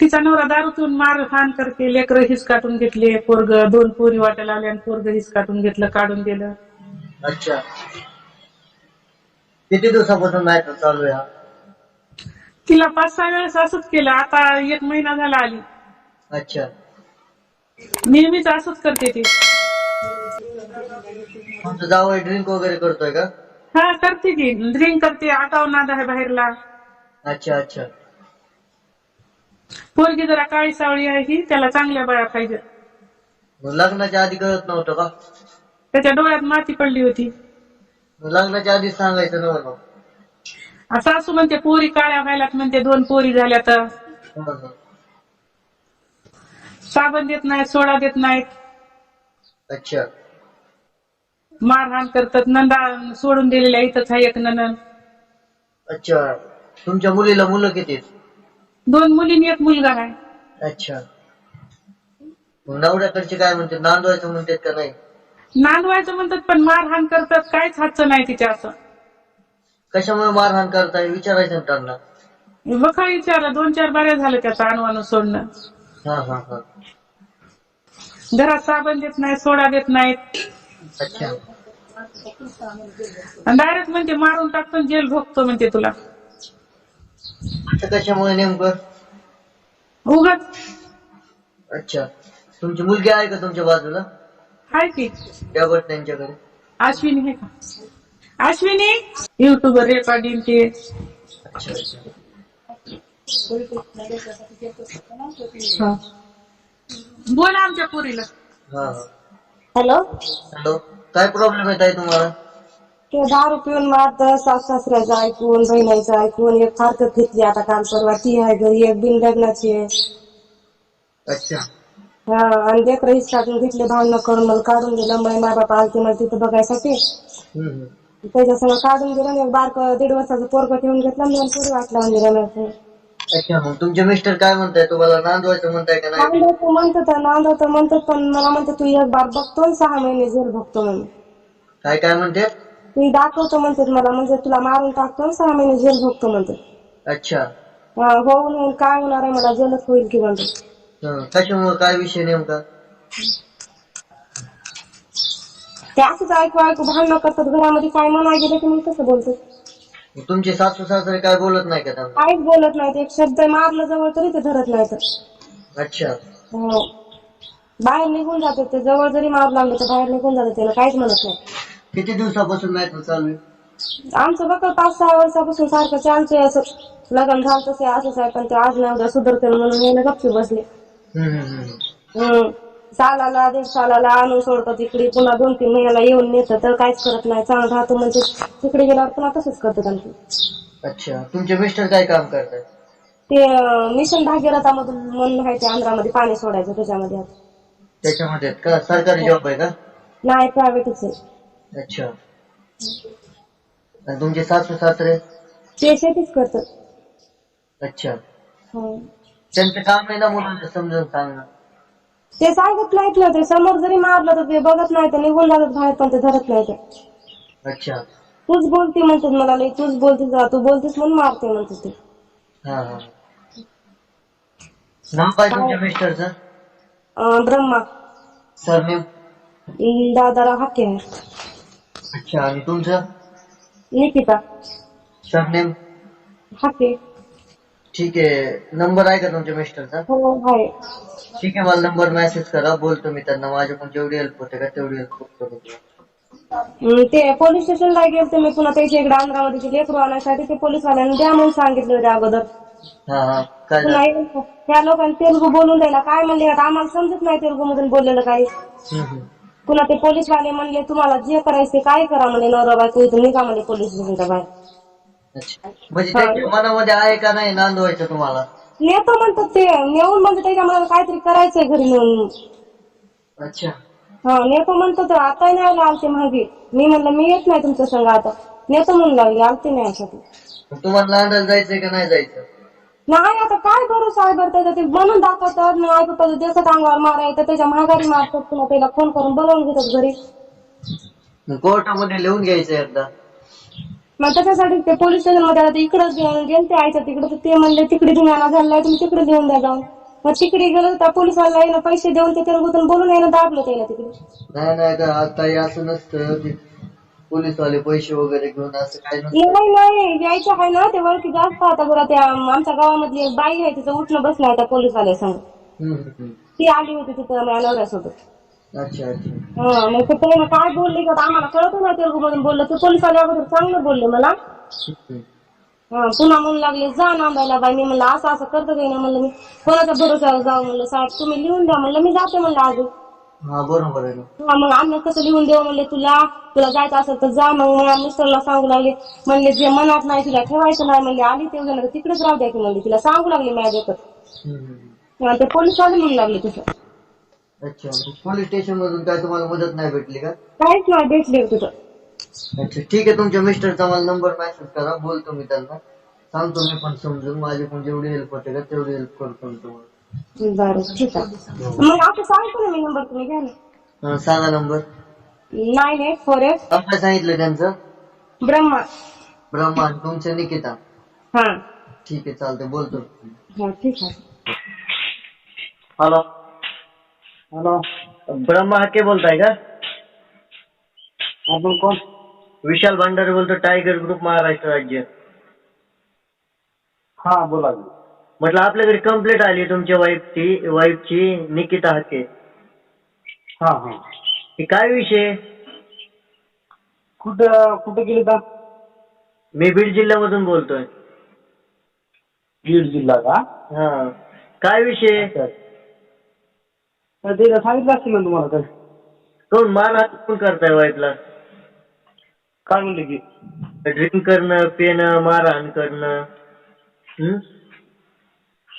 तिचा नवरा दारू पिऊन मार हान करते लेकर हिस काटून घेतले पोरग दोन पोरी वाटायला आल्या आणि पोरग हिस काटून घेतलं काढून दिलं अच्छा. किती दिवसापासून नाही तर चालू आहे हा? तिला पाच सहा वेळेस असंच केलं आता एक महिना झाला आली. अच्छा. नेहमीच असंच करते ती. तुमचं जावं ड्रिंक वगैरे करतोय का? हा करते की. ड्रिंक करते आटाव नाद आहे बाहेरला. अच्छा अच्छा. पोरगी जरा काळी सावळी आहे ही त्याला चांगल्या बाया पाहिजे. मग लग्नाच्या आधी कळत नव्हतं का? त्याच्या डोळ्यात माती पडली होती. मग लग्नाच्या आधी सांगायचं नव्हतं असं असू म्हणते पोरी काळ्या व्हायलात म्हणते दोन पोरी झाल्या तर हं. साबण देत नाहीत सोडा देत नाहीत. अच्छा. मारहाण करतात नंदा सोडून दिलेल्या इथंच आहे एक ननन अच्छा. तुमच्या मुलीला मुलं किती आहेत? दोन मुलींनी एक मुलगा आहे. अच्छा. मग नवऱ्याकडचे काय म्हणते? नांदवायचं म्हणतात का नाही? नांदवायचं म्हणतात पण मारहाण करतात काहीच हातचं नाही तिच्या असं. कशामुळे मारहाण करताय? विचारायचं ना त्यांना. बघा विचारलं दोन चार बाऱ्या झालं त्याचं अणवानं सोडणं. हा हा हा. घरात साबण देत नाही सोडा देत नाहीत. अच्छा. डायरेक्ट म्हणते मारून टाकतो आणि जेल भोगतो म्हणते तुला. असं कशामुळे नेमकं? उगाच. अच्छा. तुमची मुलगी आहे का तुमच्या बाजूला? आहे की. त्या बस त्यांच्याकडे. अश्विनी आहे का? अश्विनी युट्यूबर रेकॉर्डिंग ते अच्छा अच्छा. हा. बोला आमच्या पुरीला. हा. हा हॅलो? हॅलो. काय प्रॉब्लेम येत आहे तुम्हाला? ते दारू पिऊन मारत सास सासऱ्याचं ऐकून बहिणाचं ऐकून एक फारकत घेतली आता काल परवा ती आहे घरी एक बिन लग्नाची आहे. अच्छा. हा आणि लेकरं टाकून घेतले भांडणं करून मला काढून दिलं. माझे माय बापा आलते मला तिथं बघायसाठी. हम्म, हम्म. त्याच्या संग काढून दिलं आणि एक बारक दीड वर्षाचं पोरग ठेवून घेतलं आणि मला पुढे वाट लावून दिलं नाही अच्छा मग तुमचे मिस्टर काय म्हणताय? तुम्हाला नांदवायचं म्हणताय का नाही? नांदवतो म्हणतो तर म्हणतो पण मला म्हणते तू एक बार बघतो आणि सहा महिने जेल बघतो म्हणून. काय काय म्हणते? ती दाखवतो म्हणते मला म्हणजे तुला मारून टाकतो आणि सहा महिने जेल भोगतो म्हणते अच्छा हा, होऊन होऊन काय होणार आहे मला जेलच होईल की म्हणते हं, कशामुळे काय विषय नेमका ते असंच ऐकू ऐकू भांडणं करतात घरामध्ये काय म्हणा गेलं की मग कसं बोलतात मग तुमचे सासू सासरे काय बोलत नाही का त्यांना काहीच बोलत नाहीत एक शब्द मारलं जवळ तरी ते धरत नाहीत अच्छा हो. बाहेर निघून जाते ते जवळ जरी मारू लागले तर बाहेर निघून जाते त्याला काहीच म्हणत नाही किती दिवसापासून नाही तर चालू आहे? आमचं बघा पाच सहा वर्षापासून सारखं चालतंय असं. लग्न झालं तसे असंच आहे पण ते आज नाही उद्या सुधारते म्हणून यायला गपची बसले. हम्म, हम्म, हम्म. हम्म. सालाला दीड सालाला आणून सोडतो तिकडे पुन्हा दोन तीन महिन्याला येऊन नेतं तर काहीच करत नाही. चांगलं राहतो म्हणजे तिकडे गेल्यावर पुन्हा तसंच करतात आणखी अच्छा. तुमचे मिस्टर काय काम करतात? ते अं, मिशन भागीरथामधून म्हणून आहे ते आंध्रामध्ये पाणी सोडायचं त्याच्यामध्ये. आता. त्याच्यामध्ये आहेत का? सरकारी जॉब आहे का? नाही प्रायव्हेटच आहे. अच्छा. आणि तुमचे सासू सासरे? ते शेतीच करतात. अच्छा. हो. त्यांचं काम आहे ना मुलांना समजून सांगणं ते सांगत नाहीत ना ते समोर जरी मारलं तर ते बघत नाही ते निघून जातात बाहेर पण ते धरत नाही ते अच्छा. तूच बोलती म्हणतात मला लई तूच बोलतीस जा, तू बोलतीस म्हणून मारते म्हणतात ते. हा हा. नाव काय तुमच्या मिस्टरचं? अं, ब्रह्मा. सरनेम? अं, दादाराव हाके. आहे अच्छा आणि तुमचं? निकिता. सरनेम? हाके ठीक आहे नंबर आहे का तुमच्या मिस्टरचा? हो आहे. ठीक आहे मला नंबर मेसेज करा बोलतो मी त्यांना. माझ्याकडून जेवढी हेल्प होते का तेवढी हेल्प करतो मी. अं, ते पोलीस स्टेशनला गेलते मी पुन्हा त्याच्या इकडे आंध्रामध्ये ते लेकरू आणण्यासाठी ते पोलीसवाल्यांनी द्या म्हणून सांगितले होते अगोदर. हा हा. काय पुन्हा त्या लोकांनी तेलगू बोलून द्यायला. काय म्हणले आता? आम्हाला समजत नाही तेलगू मधून बोललेलं काही. हम्म, हम्म. पुन्हा ते पोलीसवाले म्हणले तुम्हाला जे करायचं ते काय करा म्हणले नवरा बायको इथून निघा म्हणले पोलीस स्टेशनच्या बाहेर. अच्छा. म्हणजे त्यांच्या मनामध्ये आहे का नाही नांदवायचं तुम्हाला? नेतो म्हणतात ते. नेऊन म्हणजे त्याच्या मनाला काहीतरी करायचंय घरी नेऊन. अच्छा. हा नेतो म्हणतो तर आता नाही आले आलते मागे. मी म्हणलं मी येत नाही तुमच्या संग आता. नेतो म्हणून लागली आलते नाही अशा मग तुम्हाला नांदायला जायचंय का नाही जायचं? नाही आता काय बरं त्याचा ते बनून दाखवतात नाही ऐकतात देतात अंगावर मारायचं त्याच्या महागारी मारतात पुन्हा त्याला फोन करून बोलावून घेतात घरी. मग कोर्टामध्ये लिहून घ्यायचं एकदा. मग त्याच्यासाठी ते पोलीस स्टेशनमध्ये आता इकडं गेले ते आयच्या तिकडे तर ते म्हणले तिकडे धिंगाणा झालाय तुम्ही तिकडे देऊन द्या जाऊन. मग तिकडे गेलो तर पोलिसवाला येणं पैसे देऊन ते बोलून येणं दाबलं त्याला तिकडे. नाही नाही का आता हे असं नसतं. पोलीसवाले पैसे वगैरे घेऊन असं काय नसतं नाही नाही यायचं आहे ना ते वळखी जास्त आता बरं त्या आमच्या गावामधली एक बाई आहे तिचं उठणं बसलं त्या पोलीसवाल्या संग. हम्म, हम्म, हम्म. ती आली होती तिथं माझ्या नवऱ्यासोबत अच्छा अच्छा. हा मग ते त्यानं काय बोलले का आम्हाला कळत नाही तेलगू मधून बोललं. ते पोलीसवाले अगोदर चांगलं बोलले मला. हम्म. हा, पुन्हा म्हणू लागले जा नांदायला बाई. मी म्हणलं असं असं करतो काही नाही म्हणलं मी. कोणाच्या भरोश्यावर जाऊ म्हणलं साहेब तुम्ही लिहून द्या म्हणलं. मी जाते म्हणलं अजून. हा बरोबर आहे ना. हा मग आम्ही कसं लिहून देऊ? म्हणले तुला तुला जायचं असेल तर जा. मग मिस्टरला सांगू लागले. म्हणले जे मनात नाही तुला ठेवायचं नाही. म्हणले आली ते तर तिकडेच राहू द्या की म्हणले तिला सांगू लागले माझ्या देखत हम्म, हम्म. ते पोलीस वाले म्हणू लागले तिथं. अच्छा पोलीस स्टेशन मधून काय तुम्हाला मदत नाही भेटली का? काहीच नाही भेटले तिथं. अच्छा ठीक आहे तुमच्या मिस्टरचा मला नंबर मेसेज करा. बोलतो मी त्यांना. सांगतो मी पण समजून. माझी पण जेवढी हेल्प होते का तेवढी हेल्प करतो मी तुम्हाला. बरं ठीक आहे. मग आता सांगतो ना मी नंबर तुम्ही घ्या ना. हा, सांगा number nine eight four eight काय सांगितलं त्यांचं? ब्रह्मा. ब्रह्मांड तुमचं निकिता. हा. ठीक आहे चालतंय बोलतो. हा ठीक आहे. हॅलो हॅलो ब्रह्मा हक्के बोलताय का? आपण कोण? विशाल भांडारे बोलतो टायगर ग्रुप महाराष्ट्र राज्य. हा बोला म्हटलं आपल्याकडे कंप्लेंट आली तुमच्या वाईफची वाईफची निकिता हक्के हा हा. हे काय विषय? कुठं कुठं गेले का मी बीड जिल्ह्यामधून बोलतोय. बीड जिल्हा का? हा. काय विषय? अच्छा. तर ते सांगितलं असतील ना तुम्हाला तर. कोण मारहाण कोण करताय वाईफला काय म्हणले की? ड्रिंक करणं पिणं मारहाण करणं. हं?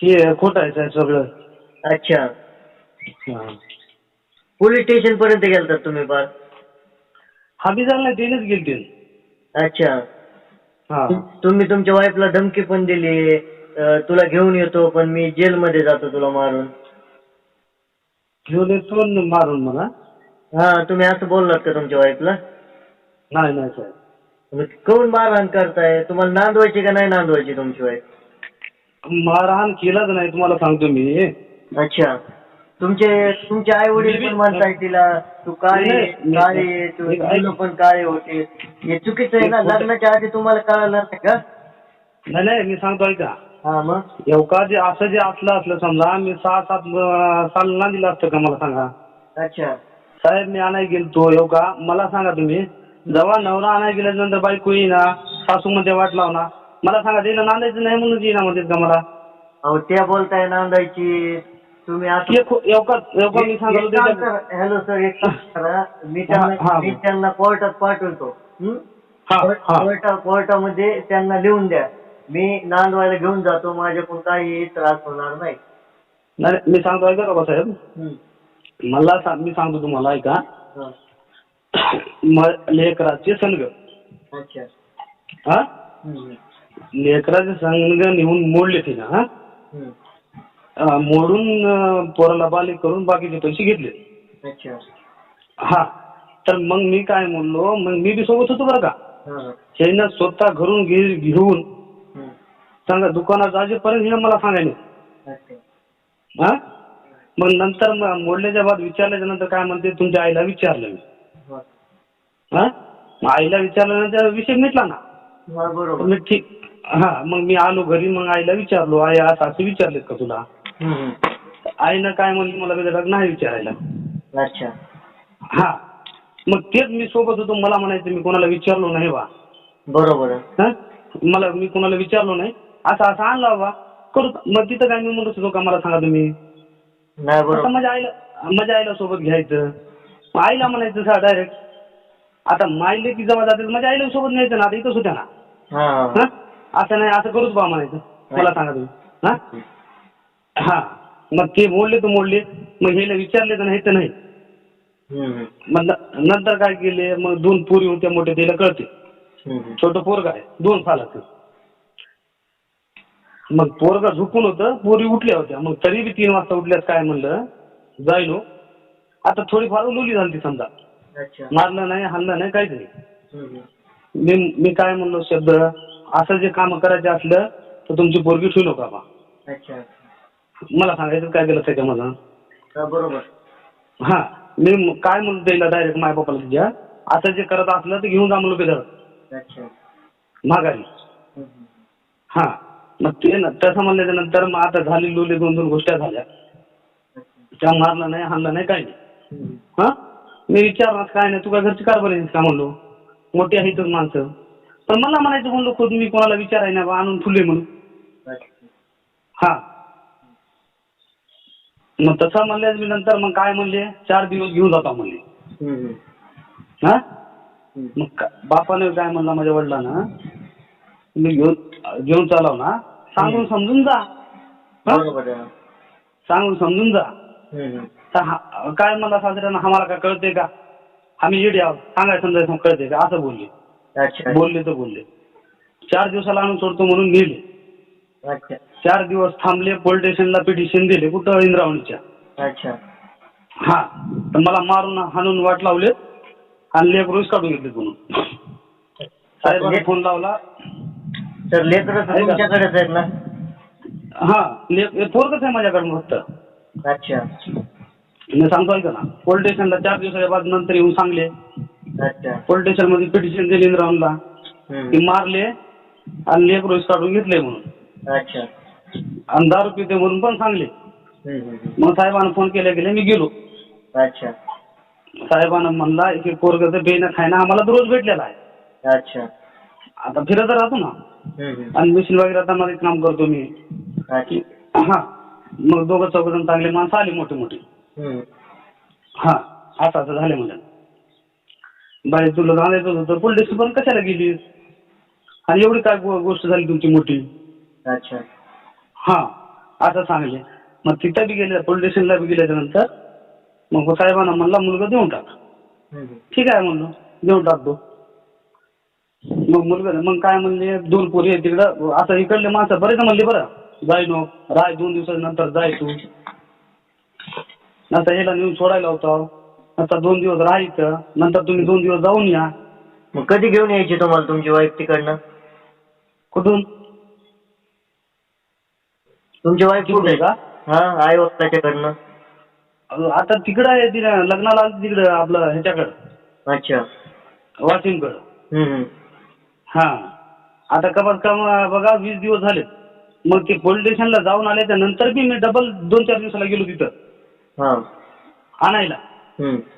हे खोट आहे साहेब सगळं. अच्छा. हा. पोलीस स्टेशन पर्यंत गेलतात तुम्ही फार हा बी झालं तेनेच गेलते. अच्छा. हा. तुम्ही तुमच्या वाईफला धमकी पण दिली. अं, तुला घेऊन येतो पण मी जेलमध्ये जातो तुला मारून. घेऊन येतो न मारून मला हा तुम्ही असं बोललात का तुमच्या वाईफला नाही नाही साहेब. मग कोण मारहाण करताय? तुम्हाला नांदवायची का नाही नांदवायची तुमची वाईफ मारहाण केलाच नाही तुम्हाला सांगतो मी. अच्छा. तुमचे तुमचे आई वडील पण म्हणताय तिला तू काळी काळी तू मुलं पण काळे होते. हे चुकीचं आहे ना लग्नाच्या आधी तुम्हाला कळलं नाही का? नाही नाही मी सांगतो ऐका. हा मग? एवका जे असं जे असलं असलं समजा मी सहा सात अं, साल ना दिलं असतं का मला सांगा? अच्छा. साहेब मी आणाय गेलतो एवका मला सांगा तुम्ही. जेव्हा नवरा आणाय गेल्यानंतर बायको येईना सासू मध्ये वाट लावना मला सांगा तिला नांदायचं नाही म्हणून येईना म्हणतात का मला? अहो त्या बोलताय नांदायची. तुम्ही असं एक एवका मी सांगतो एक काम त्याच्यात- करा. हॅलो सर एक काम करा. मी हा, त्यांना हा. मी त्यांना कोर्टात पाठवतो. हं? हा कोर्ट- हा. कोर्टा कोर्टामध्ये त्यांना लिहून द्या. मी नांदवायला घेऊन जातो. माझ्याकडून काही त्रास होणार नाही. नाही मी सांगतो ऐका का साहेब? हं. मला सांग मी सांगतो तुम्हाला ऐका. हा. म- लेकराचे संघ. अच्छा. हा हं, लेकराचे संघ नेऊन मोडले तिनं हा? हं. अं, मोडून अं, पोराला बालिक करून बाकीचे पैसे घेतले. अच्छा. हा. तर मग मी काय म्हणलो मग मी बी सोबत होतो बरं का. हा, हा. हिनं स्वतः घरून घे- घेऊन हं. सांगा दुकानात जाजेपर्यंत हिनं मला सांगायला अच्छा. हा? मग नंतर म- मोडल्याच्या बाद विचारल्याच्या नंतर काय म्हणते तुमच्या आईला विचारलं मी. हा. हा? मग आईला विचारल्यानंतर विषय मिटला ना. हा, बरोबर. मी ठीक. हा मग मी आलो घरी मग आईला विचारलो आई असं असं विचारलेत का तुला. आईनं काय म्हणली मला विचारलं नाही विचारायला. अच्छा. हा. मग तेच मी सोबत होतो मला म्हणायचं मी कोणाला विचारलो नाही बा. बरोबर. आहे हा? मला मी कोणाला विचारलो नाही. असं असं आणला बाबा करू मग तिथं काय मी म्हणत होतो का मला सांगा तुम्ही. नाही आता बरोबर माझ्या आईला माझ्या आईला सोबत घ्यायचं. मग आईला म्हणायचं सर डायरेक्ट आता माईले की जेव्हा जाते माझ्या आईला सोबत न्यायचं ना आता इथंच होत्या ना. हा हा. हा? असं नाही असं करूच बा म्हणायचं. मला सांगा तुम्ही. हा? हा. मग ते मोडले तर मोडले. मग हेला विचारले तर नाही तर नाही. हं, हं. मग नंतर काय केले? मग दोन पोरी होत्या मोठे त्याला कळते. हं, हं. छोटं पोरग आहे. दोन सालाचं. मग पोरगा झोपून होतं पोरी उठल्या होत्या. मग तरी बी तीन वाजता उठल्यास काय म्हणलं? जायलो. आता थोडीफार उलुली झाली ती समजा. मारलं नाही हाणलं नाही काहीच नाही. हं, हं. मी मी काय म्हणलो? शब्द? असं जे काम करायचे असलं तर तुमची पोरगी ठेवू नका बा. अच्छा मला सांगायचं काय केलं त्याच्यामध्ये हा, बरोबर? हा मी म- काय म्हणतो त्याला डायरेक्ट माय बापाला तुझ्या असं जे करत असलं तर घेऊन जा म्हणलो बेदर अच्छा. माघारी. हम्म, हम्म. हा मग ते ना तसं म्हणल्याच्या नंतर मग आता झाली लोले दोन दोन गोष्टी झाल्या. अच्छा. त्या मारलं नाही हाणलं नाही काही नाही. हम्म. हा? मी विचारणार काय नाही तू काय घरची कारभार का? म्हणलो. मोठी आहेत माणसं. पण मला म्हणायचं म्हणलो खुद मी कोणाला विचाराय ना बा आणून फुले म्हणून. हा. मग तसं म्हणले मी नंतर मग काय म्हणले? चार दिवस घेऊन जाता म्हणले. हा. मग बापाने काय म्हणला माझ्या वडिलांना? मी घेऊन घेऊन चालव ना. सांगून समजून जा. सांगून समजून जा. काय म्हणला सासऱ्यानं? आम्हाला काय कळते का? आम्ही येडे आहोत. सांगाय समजायचं कळते का? असं बोलले. अच्छा. बोलले तर बोलले. चार दिवसाला आणून सोडतो म्हणून नेले. अच्छा. चार दिवस थांबले पोलीस स्टेशनला पिटिशन दिले कुठं इंद्रावणीच्या? अच्छा. हा तर मला मारून हाणून वाट लावले आणि लेख रोज काढून घेतले म्हणून. साहेबांना फोन लावला. तर लेकर? तुमच्याकडेच आहेत ना? हा पोरकच आहे माझ्याकडे फक्त. अच्छा. मी सांगतो ऐका ना पोलीस स्टेशनला चार दिवसाच्या बाद नंतर येऊन सांगले. अच्छा. पोलीस स्टेशनमध्ये पिटिशन दिली इंद्रावणला हम्म. ते मारले आणि लेख रोज काढून घेतले म्हणून. अच्छा. आणि दारू पिते म्हणून पण सांगले. हम्म, हम्म, हम्म. मग साहेबांना फोन केल्या गेले मी गेलो. अच्छा. साहेबांना म्हणला की पोरगचं बेन खायना आम्हाला तर रोज भेटलेला आहे. अच्छा. आता फिरत राहतो ना. हम्म, हम्म. आणि मिशन वगैरे आता मध्ये काम करतो मी. अच्छा. हा. मग दोघं चौघ जण चांगले माणसं आली मोठी मोठी हम्म. हा. असं असं झालं म्हणजे बाई तुला जाणायचं होतं पोलीस पण कशाला गेली? आणि एवढी काय गो- गोष्ट झाली तुमची मोठी? अच्छा. हा असं सांगले. मग तिथं बी गेले पोलीस स्टेशनला बी गेल्याच्यानंतर मग साहेबांना म्हणला मुलगा देऊन टाक. हम्म, हम्म. ठीक आहे म्हणलं देऊन टाकतो. मग मुलगा मग काय म्हणले दोन पोरी आहेत तिकडं. असं इकडले माणसं बरेच म्हणले बरं. जाय नो राय दोन दिवसानंतर जाय तू. नंतर ह्याला नेऊन सोडायला होता. नंतर दोन दिवस राहायचं नंतर तुम्ही दोन दिवस जाऊन या. मग कधी घेऊन यायची तुम्हाला तुमची वाईफ तिकडनं? कुठून? तुमची वाईफ कुठे का? हा आई वडिलाच्याकडनं. आता तिकडं आहे तिला लग्नाला आली तिकडं आपलं ह्याच्याकडं. अच्छा. वाशिमकडं. हम्म, हम्म. हा. आता कमात कम बघा वीस दिवस झाले मग ते पोलीस स्टेशनला जाऊन आल्याच्यानंतर बी मी डबल दोन चार दिवसाला गेलो तिथं. हा. आणायला.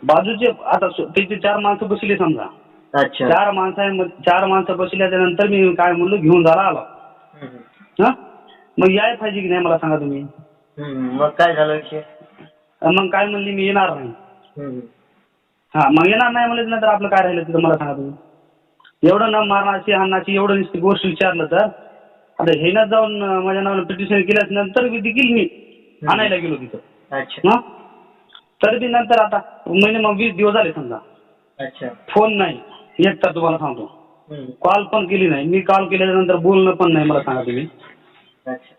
बाजूचे आता त्याचे चार माणसं बसली समजा. अच्छा. चार माणसं चार माणसं बसल्याच्या नंतर मी काय म्हणलो घेऊन झाला आलो. हा? मग याय पाहिजे की नाही मला सांगा तुम्ही? मग काय झालं विषय? मग काय म्हणली मी येणार नाही. हा मग येणार नाही म्हणलं नंतर आपलं काय राहिलं तिथं मला सांगा तुम्ही. एवढं न मारण्याची हाणाची एवढं नुसती गोष्ट विचारलं तर आता हेनं जाऊन माझ्या नावानं पिटिशन केल्याच नंतर बी देखील मी आणायला गेलो तिथं. अच्छा. हा? तरी बी नंतर आता महिने मग वीस दिवस झाले समजा. अच्छा. फोन नाही. एक तर तुम्हाला सांगतो. हम्म. कॉल पण केली नाही. मी कॉल केल्याच्यानंतर बोलणं पण नाही मला सांगा तुम्ही. अच्छा.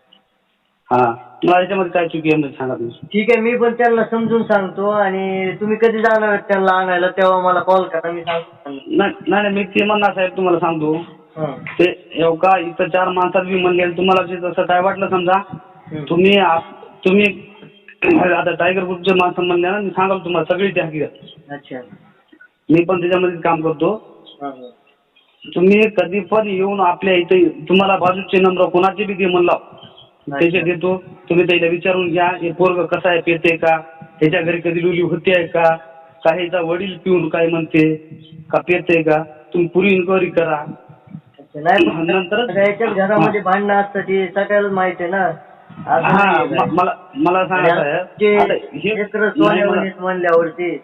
हा. मला याच्यामध्ये काय चुकी आहे म्हणजे सांगा तुम्ही. ठीक आहे मी पण त्यांना समजून सांगतो आणि तुम्ही कधी जाणार आहेत त्यांना आणायला तेव्हा मला कॉल करा मी सांगतो नाही नाही नाही, मी ते म्हणणार साहेब तुम्हाला सांगतो. हा. ते एवढा इथं चार माणसात बी म्हणले आणि तुम्हाला जे जसं काय वाटलं समजा. तुम्ही आप- तुम्ही आता टायगर ग्रुपचे माणसं म्हणले ना मी सांगाल तुम्हाला सगळी ती हकीकत. अच्छा. मी पण त्याच्यामध्ये काम करतो. हा, हा. तुम्ही कधी पण येऊन आपल्या इथे तुम्हाला बाजूचे नंबर कोणाचे बी दे म्हणला त्याचे देतो. तुम्ही त्याला विचारून घ्या हे पोरग कसं आहे पेते का? त्याच्या घरी कधी लुली होते आहे का? काहीचा वडील पिऊन काय म्हणते? का पेते का? तुम्ही पुरी इन्क्वायरी करा. अच्छा, नाही पण नंतर घरामध्ये भांडणं असतात ते सगळ्याला माहिती आहे ना. मला मला सांगा आणि साहेब ते आता लेकरं नाही मला- सोन्यावणीत म्हणल्यावरती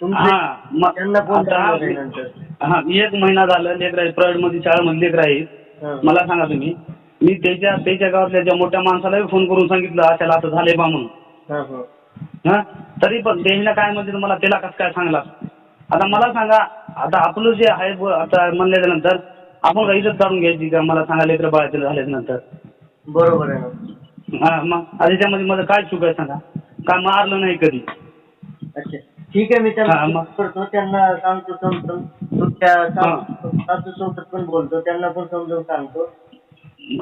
तुमचे हा म- त्यांना फोन आता करणार आहे मी- नंतर. हा एक महिना झाला लेकर आहे प्रायव्हेटमध्ये शाळेमध्ये लेकर आहेत. हा. मला सांगा तुम्ही मी त्याच्या त्याच्या गावातल्या ज्या मोठ्या माणसालाही फोन करून सांगितलं अशाला असं झालंय बा म्हणून. हा, तरी पण त्यांना काय म्हणते मला त्याला कसं काय सांगला आता मला सांगा आता आपलं जे आहे आता म्हणल्याच्या नंतर आपण काही इज्जत काढून घ्यायची का? मला सांगा लेकर बाळातील झाल्याच्यानंतर. बरोबर आहे ना. हा मग आता त्याच्यामध्ये माझं काय चूक आहे सांगा? काय मारलं नाही कधी? अच्छा. ठीक आहे मी हा, त्यांना मग. करतो. त्यांना सांगतो समजून. तुमच्या. सांगतो सासू सोबत पण बोलतो. त्यांना पण समजून सांगतो.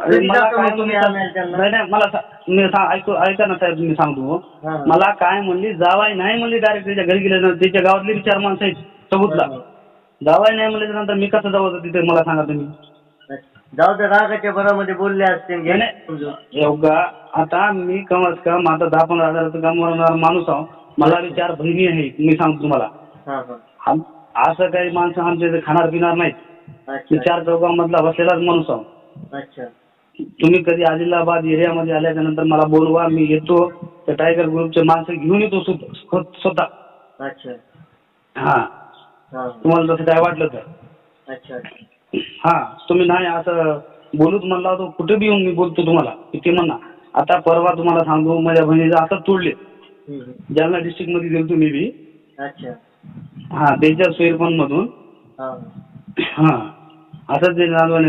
अरे मला काय तुम्ही म्हणली आणायला त्यांना? नाही नाही मला सा- मी सा- ऐकू ऐका ना साहेब मी सांगतो. हा. मला काय म्हणली जावाई नाही म्हणली डायरेक्ट त्याच्या घरी गेले त्याच्या गावातले चार माणसं आहेत सबूतला. जावाई नाही म्हणले नंतर मी कसं जाऊ तिथे मला सांगा तुम्ही. जाऊ दे रागाच्या भरामध्ये बोलले असते नाही, नाही. एवढा आता मी कमत कम आता दहा पंधरा हजाराचं कमवणार माणूस आहो. मला बी चार बहिणी आहेत मी सांगतो तुम्हाला. हा हा. आम- असं काही माणसं आमच्या इथे खाणार पिणार नाहीत. मी अच्छा चार चौकामधला बसलेलाच माणूस आहो. अच्छा. तुम्ही कधी आदिलाबाद एरियामध्ये आल्याच्यानंतर मला बोलवा मी येतो. त्या टायगर ग्रुपचे माणसं घेऊन येतो स्वत- स्व- स्वतः. अच्छा. हा. हा. तुम्हाला जसं काय वाटलं तर. अच्छा अच्छा. हा तुम्ही नाही असं बोलूच म्हणला होतो कुठे बी येऊन मी बोलतो तुम्हाला किती म्हणा. आता परवा तुम्हाला सांगतो माझ्या बहिणीचं आता तोडले. जालना डिस्ट्रिक्टमध्ये गेलो तुम्ही बी. अच्छा. हा त्यांच्या सोयरपण मधून हा. हा असं ते नांदवाने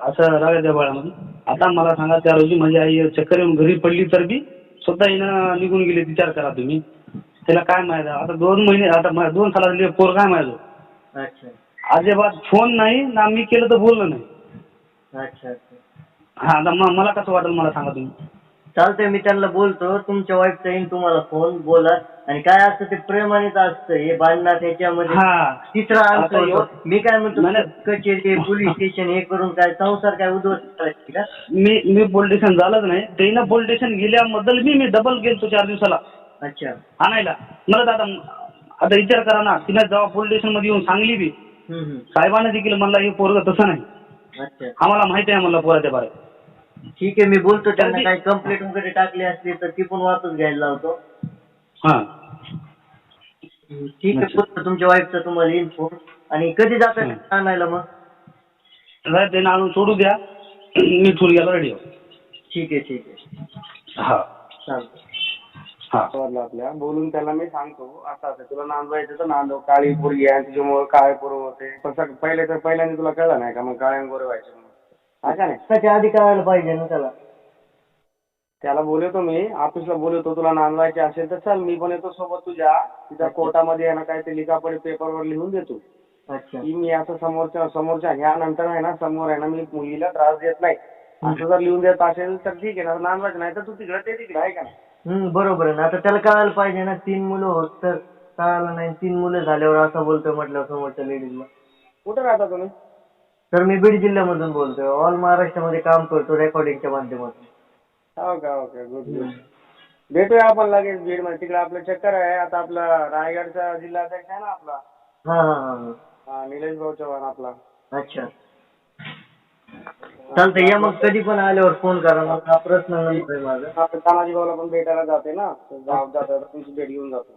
असं रागाच्या बाळामध्ये आता मला सांगा त्या रोजी माझी आई चक्कर येऊन घरी पडली तर बी स्वतः येणं निघून गेली विचार करा तुम्ही. त्याला काय माहिती आता दोन महिने आता दोन साला पोर काय माहिती अजिबात फोन नाही ना मी केलं तर बोललं नाही. अच्छा अच्छा. हा आता म- मला कसं वाटेल मला सांगा तुम्ही. चालतंय मी त्यांना बोलतो. तुमच्या वाईफचा येईन तुम्हाला फोन बोला. आणि काय असतं ते प्रेमानेच असतं हे भांडणात याच्यामध्ये. हा. तिसरा अंक आता होतो. एवढं- मी काय म्हणतो नाही, नाही. कचेरी पोलीस स्टेशन हे करून काय संसार काय उद्ध्वस्त करायची का? मी मी पोलीस स्टेशन झालंच नाही. त्यानं पोलीस स्टेशन गेल्याबद्दल मी मी डबल गेलतो चार दिवसाला. अच्छा. आणायला. मला दादा आता विचार करा ना तिने जेव्हा पोलीस स्टेशनमध्ये येऊन सांगली बी. साहेबांना देखील म्हणला हे पोरग तसं नाही. अच्छा. आम्हाला माहिती आहे म्हणलं पोराच्या बारे. ठीक आहे मी बोलतो त्यांना काही कंप्लेंट वगैरे टाकली असली तर ती पण वापस घ्यायला लावतो. हा. ठीक आहे बोलतो तुमच्या वाईफचा तुम्हाला फोन आणि कधी जातात आणायला मग? साहेब त्यानं आणून सोडू द्या. मी ठूर गेलो रेडी ठीक आहे ठीक आहे. हा. चालतं हा वाटलं आपल्या. बोलून त्याला मी सांगतो असं असं तुला नांदवायचं तर नांदव. काळी पोरगी आहे तुझ्यामुळे काळे पोरं होते. सग- पहिले तर पहिल्यांदा तुला कळलं नाही का मग काळे गोरे व्हायचे म्हणून? हा का नाही? त्याच्या आधी कळायला पाहिजे ना त्याला. त्याला बोलवतो मी ऑफिसला बोलवतो तुला नांदवायचे असेल तर चल मी पण येतो सोबत तुझ्या. तिथं कोर्टामध्ये आहे ना काय ते लिखापडे पेपरवर लिहून देतो. अच्छा. की मी असं समोरच्या समोरच्या ह्या नंतर आहे ना समोर आहे ना मी मुलीला त्रास देत नाही. असं जर लिहून देत असेल तर ठीक आहे ना नांदवायचं नाही तर तू तिकडे ते तिकडे आहे का नाही? हम्म बरोबर आहे ना. आता त्याला कळायला पाहिजे ना तीन मुलं होत तर कळालं नाही. तीन मुलं झाल्यावर असं बोलतोय म्हटलं समोरच्या लेडीजला कुठे राहता तुम्ही? तर मी बीड जिल्ह्यामधून बोलतोय. ऑल महाराष्ट्रामध्ये काम करतो रेकॉर्डिंगच्या माध्यमातून. हो का? ओके गुड गुड भेटूया आपण लगेच बीडमध्ये तिकडे आपलं चक्कर आहे. आता आपला रायगडचा जिल्हाध्यक्ष आहे ना आपला? हा हा हा हा. हा, निलेश भाऊ चव्हाण आपला. अच्छा. चालतंय या मग कधी पण आल्यावर फोन करा मग हा प्रश्न आहे माझा. तानाजी भाऊला पण भेटायला जाते ना तर जाऊ जातो तुमची भेट घेऊन जातो.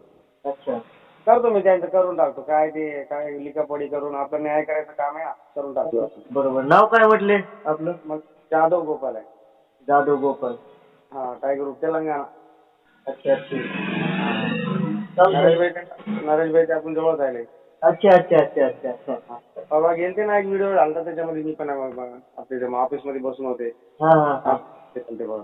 अच्छा. करतो मी त्यांचं करून टाकतो. काय ते काय लिखापडी करून आपलं न्याय करायचं काम आहे ना, करून टाकतो. बरोबर. नाव काय म्हटले आपलं? मग जाधव गोपाल आहे. जाधव गोपाल. हा टायगर ग्रुप तेलंगणा. अच्छा ठीक चालतंय नरेश भाई नरेश भाई ते आपण जवळ राहिले. अच्छा अच्छा अच्छा अच्छा अच्छा बाबा गेलते ना एक व्हिडिओ झालता त्याच्यामध्ये मी पण आपल्या ऑफिसमध्ये बसून होते. हा हा हा. ते पण ते बघा.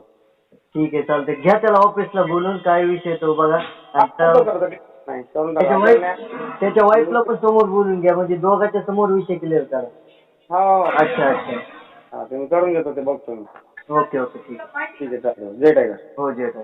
ठीक आहे चालतंय. घ्या त्याला ऑफिसला बोलून काय विषय तो बघा. आणि त्या- करतो, करतो. नाही करून त्याच्या टाका. वाईफ त्याच्या वाईफला पण समोर बोलून घ्या म्हणजे दोघांच्या समोर विषय क्लिअर करा. हो. अच्छा अच्छा. हा ते मी करून घेतो ते बघतो मी. ओके ओके ठीक आहे. ठीक आहे चालेल. जय टायगर. हो जय ताई